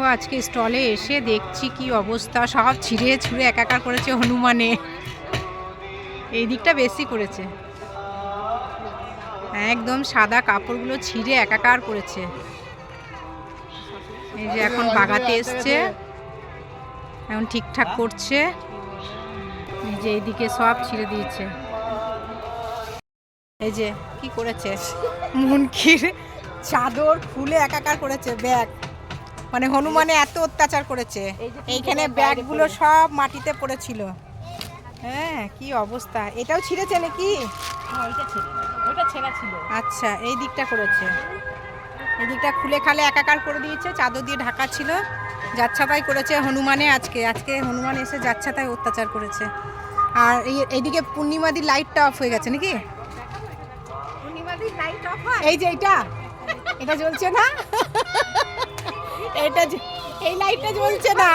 দেখো, আজকে স্টলে এসে দেখছি কি অবস্থা। সব ছিঁড়ে ছুঁড়ে একাকার করেছে হনুমানে। এই দিকটা বেশি করেছে। একদম সাদা কাপড়গুলো ছিঁড়ে একাকার করেছে। এই যে এখন বাগাতে এসছে। এখন ঠিকঠাক করছে। এই যে এইদিকে সব ছিঁড়ে দিয়েছে। এই যে কি করেছে? মুনকির চাদর খুলে একাকার করেছে, ব্যাগ। মানে হনুমানে এত অত্যাচার করেছে। এইখানে ব্যাগগুলো সব মাটিতে পড়েছিল। হ্যাঁ কি অবস্থা। এটাও ছিঁড়েছে নাকি? ছিল। আচ্ছা এই দিকটা করেছে। এই দিকটা খুলে খালে একাকার করে দিয়েছে চাদর দিয়ে ঢাকা ছিল। যাচ্ছাতাই করেছে হনুমানে আজকে। আজকে হনুমান এসে যাচ্ছাতাই অত্যাচার করেছে। আর এই এইদিকে পূর্ণিমাদির লাইটটা অফ হয়ে গেছে নাকি? এই যে এইটা এটা জ্বলছে না? এটা এই লাইটটা জ্বলছে না।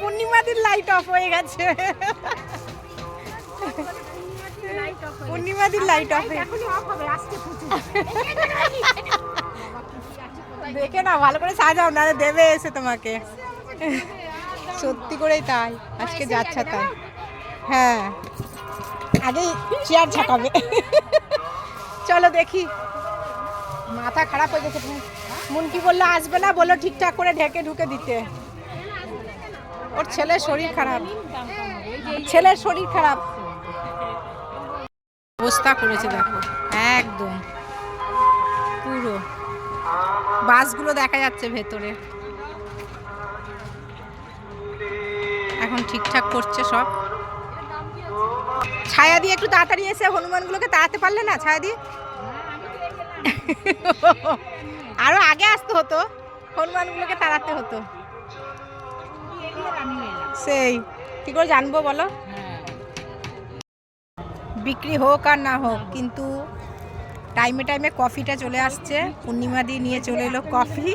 পূর্ণিমাদির লাইট অফ হয়ে গেছে। পূর্ণিমাদির লাইট অফ দেখে না ভালো করে সাজাও না দেবে এসে তোমাকে। সত্যি করেই তাই, আজকে যাচ্ছে তাই। হ্যাঁ। আগেই চেয়ার ঝাঁকাবে চলো দেখি। মাথা খারাপ হয়ে গেছে। মুনকি বলল, আসবে না, বলল, ঠিকঠাক করে ঢেকে ঢুকে দিতে। ওর ছেলের শরীর খারাপ। ছেলের শরীর খারাপ। অবস্থা করেছে দেখো। একদম। পুরো। বাসগুলো দেখা যাচ্ছে ভেতরে। এখন ঠিকঠাক করছে সব। ছায়া দিয়ে একটু তাড়াতাড়ি এসে হনুমানগুলোকে তাড়াতে পারলে না? ছায়া দিয়ে আরও আগে আসতে হতো। হনুমানগুলোকে তাড়াতে হতো। সেই, কি করে জানব বলো? বিক্রি হোক আর না হোক, কিন্তু টাইমে টাইমে কফিটা চলে আসছে। পূর্ণিমা দিয়ে নিয়ে চলে এলো কফি।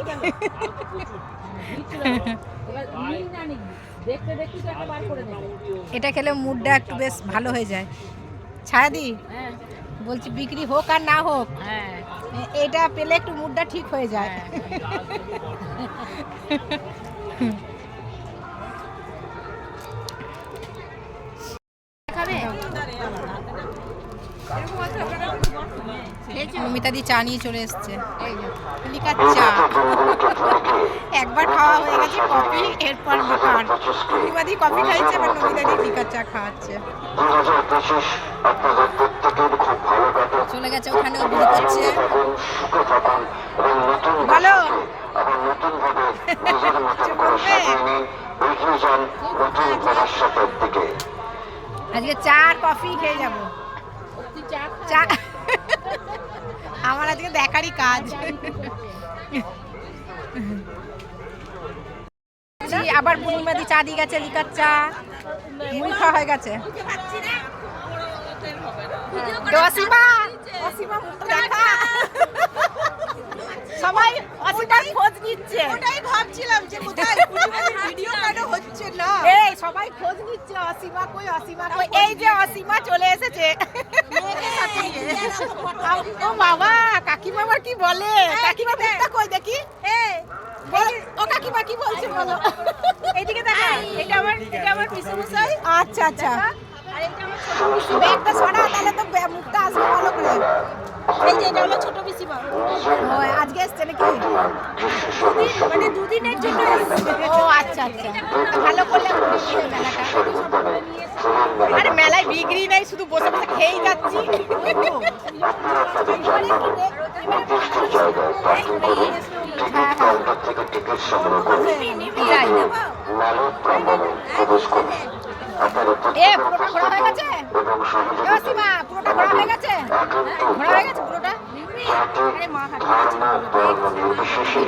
এটা খেলে মুডটা একটু বেশ ভালো হয়ে যায়। ছায়াদি? বলছি বিক্রি হোক আর না হোক হ্যাঁ। এটা পেলে একটু মুডটা ঠিক হয়ে যায়। খাবে? নমিতাদি চা নিয়ে চলে এসছে। লিকার চা। একবার খাওয়া হয়ে গেছে কফি এরপর লিকার। পূর্ণিমাদি কফি খাইছে এবার নমিতাদি লিকার চা খাওয়াচ্ছে। চলে গেছে ওখানেও বিলি করছে দিকে আজকে চা কফি খেয়ে যাব। চা। আমার আজকে দেখারই কাজ। আবার পূর্ণিমাদি চা দিয়ে গেছে লিকার চা। মুড়ি খাওয়া হয়ে গেছে। তো অসীমা অসীমা দেখা সবাই অসীমার খোঁজ নিচ্ছে। ওটাই ভাবছিলাম যে কোথায় ভিডিও কেন হচ্ছে না? এই সবাই খোঁজ নিচ্ছে অসীমা কই অসীমা কই? এই যে অসীমা চলে এসেছে। ও বাবা কাকিমা আবার কি বলে? কাকিমা মুখটা কই দেখি? ও কাকিমা কি বলছে বলো? এইদিকে দেখা। এটা আমার এটা আমার পিসুমশাই। আচ্ছা আচ্ছা আর এটা আমার ছোট পিসিমা ব্যাগটা সরা তাহলে তো মুখটা আসবে ভালো করে এই যে হলো ছোট আজকে এসছে নাকি মানে দুদিনের জন্য ও আচ্ছা আচ্ছা ভালো করলে মেলাটা আরে মেলায় বিক্রি নেই শুধু বসে বসে খেয়েই যাচ্ছি টিকিট সংগ্রহ প্রবেশ করুন এবং সহযোগিতা সীমা, পুরোটা হয়ে গেছে? একান্ত ঘোরা হয়ে গেছে পুরোটা? জাতি আরে মা হাত ধর্ম নির্বিশেষে